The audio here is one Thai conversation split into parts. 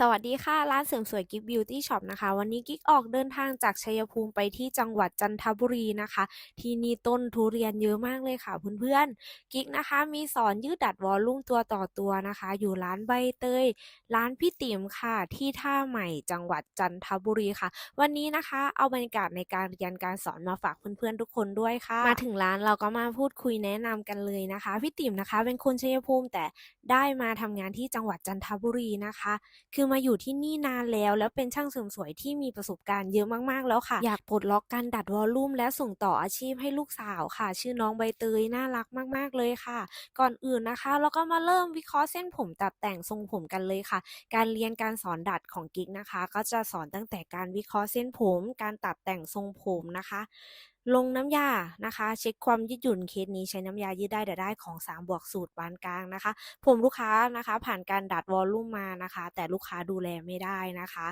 สวัสดีค่ะ ร้านเสริมสวยกิ๊กบิวตี้ช็อปนะคะ วันนี้กิ๊กออกเดินทางจากชัยภูมิไปที่จังหวัดจันทบุรีนะคะ ที่นี่ต้นทุเรียนเยอะมากเลยค่ะเพื่อนๆกิ๊กนะคะ มีสอนยืดดัดวอลลุ่มตัวต่อตัวนะคะ อยู่ร้านใบเตย ร้านพี่ติ๋มค่ะ ที่ท่าใหม่จังหวัดจันทบุรีค่ะ วันนี้นะคะเอาบรรยากาศในการเรียนการสอนมาฝากเพื่อนๆทุกคนด้วยค่ะ มาถึงร้านเราก็มาพูดคุยแนะนำกันเลยนะคะพี่ติ๋มนะคะ เป็นคนชัยภูมิแต่ได้มาทำงานที่จังหวัดจันทบุรีนะคะ คือมาอยู่ที่นี่นานแล้วแล้วเป็นช่างเสริมสวยที่มีประสบการณ์เยอะมากๆแล้วค่ะ อยากปลดล็อกการดัดวอลลุ่มและส่งต่ออาชีพให้ลูกสาวค่ะ ชื่อน้องใบเตยน่ารักมาก ๆ เลยค่ะ ก่อนอื่นนะคะเราก็มาเริ่มวิเคราะห์เส้นผมตัดแต่งทรงผมกันเลยค่ะ การเรียนการสอนดัดของกิ๊กนะคะ ก็จะสอนตั้งแต่การวิเคราะห์เส้นผม การตัดแต่งทรงผมนะคะ ลงน้ำยานะคะ เช็คความยืดหยุ่นเคสนี้ใช้น้ำยายืดได้แต่ได้ของ 3 บวกสูตรปานกลางนะคะ ผมลูกค้านะคะ ผ่านการดัดวอลลุ่มมานะคะ แต่ลูกค้าดูแลไม่ได้นะคะ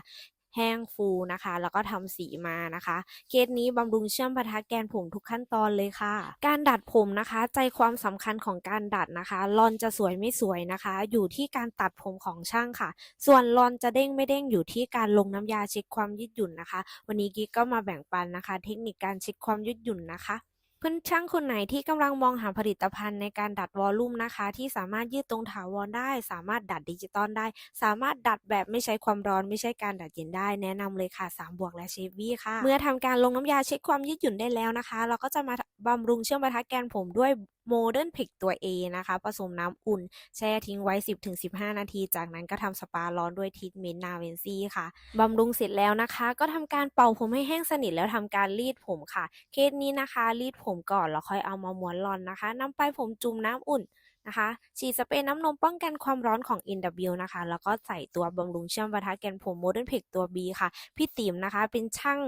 แห้งฟูนะคะ แล้วก็ทำสีมานะคะ เคสนี้บำรุงเชื่อมปะทะแกนผมทุกขั้นตอนเลยค่ะ การดัดผมนะคะ ใจความสำคัญของการดัดนะคะลอนจะสวยไม่สวยนะคะ อยู่ที่การตัดผมของช่างค่ะ ส่วนลอนจะเด้งไม่เด้งอยู่ที่การลงน้ำยาเช็คความยืดหยุ่นนะคะ วันนี้กิ๊กก็มาแบ่งปันนะคะ เทคนิคการเช็คความยืดหยุ่นนะคะ เพื่อนช่างคนไหนที่กำลังมองหาผลิตภัณฑ์ในการดัดวอลลุ่มนะคะ ที่สามารถยืดตรงถาวรได้ สามารถดัดดิจิตอลได้ สามารถดัดแบบไม่ใช้ความร้อนไม่ใช่การดัดเย็นได้ แนะนำเลยค่ะ3บวกและเชฟวี่ค่ะ เมื่อทำการลงน้ำยาเช็คความยืดหยุ่นได้แล้วนะคะ เราก็จะมา บำรุงเชื่อมประทัดแกนผมด้วยโมเดิร์นพิกตัว A นะคะผสมน้ำอุ่น แช่ทิ้งไว้ 10-15 นาที จากนั้นก็ทำสปาร้อนด้วยทรีทเมนต์นาเวนซี่ค่ะบำรุงเสร็จแล้วนะคะ ก็ทำการเป่าผมให้แห้งสนิทแล้วทำการรีดผมค่ะ เคสนี้นะคะ รีดผมก่อนแล้วค่อยเอามาม้วนรอนนะคะนำไปผมจุ่มน้ำอุ่นนะคะฉีดสเปรย์น้ำนมป้องกันความร้อนของ NW นะคะ แล้วก็ใส่ตัวบำรุงเชื่อมปะทะแกนผม Modern p i c ตัว B ค่ะ พี่ติ๋มนะคะ เป็นช่าง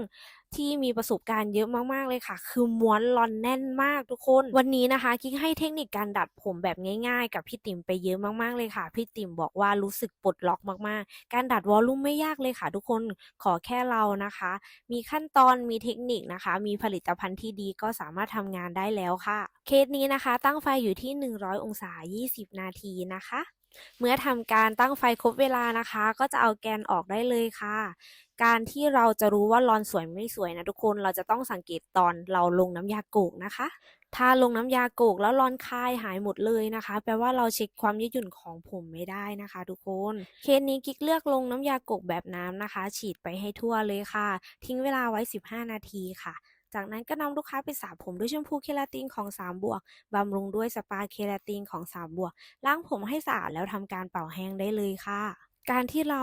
ที่มีประสบการณ์เยอะมากๆเลยค่ะ คือม้วนรอนแน่นมากทุกคน วันนี้นะคะกิ๊กให้เทคนิคการดัดผมแบบง่ายๆ กับพี่ติ๋มไปเยอะมากๆเลยค่ะ พี่ติ๋มบอกว่ารู้สึกปลดล็อกมากๆ การดัดวอลลุ่มไม่ยากเลยค่ะ ทุกคนขอแค่เรานะคะ มีขั้นตอนมีเทคนิคนะคะ มีผลิตภัณฑ์ที่ดีก็สามารถทำงานได้แล้วค่ะ เคสนี้นะคะ ตั้งไฟอยู่ที่ 100 องศา 20 นาทีนะคะ เมื่อทำการตั้งไฟครบเวลานะคะ ก็จะเอาแกนออกได้เลยค่ะ การที่เราจะรู้ว่าลอนสวยไม่สวยนะทุกคนเราจะต้องสังเกตตอนเราลงน้ำยาโกกนะคะถ้าลงน้ำยาโกกแล้วรอนคายหายหมดเลยนะคะ แปลว่าเราเช็คความยืดหยุ่นของผมไม่ได้นะคะ ทุกคนเคสนี้กิ๊กเลือกลงน้ำยาโกกแบบน้ำนะคะ ฉีดไปให้ทั่วเลยค่ะ ทิ้งเวลาไว้ 15 นาทีค่ะ จากนั้นก็นำลูกค้าไปสระผมด้วยแชมพูเคราตินของ3บวกบำรุงด้วยสปาเคราตินของ3บวกล้างผมให้สะอาดแล้วทำการเป่าแห้งได้เลยค่ะ การที่เรา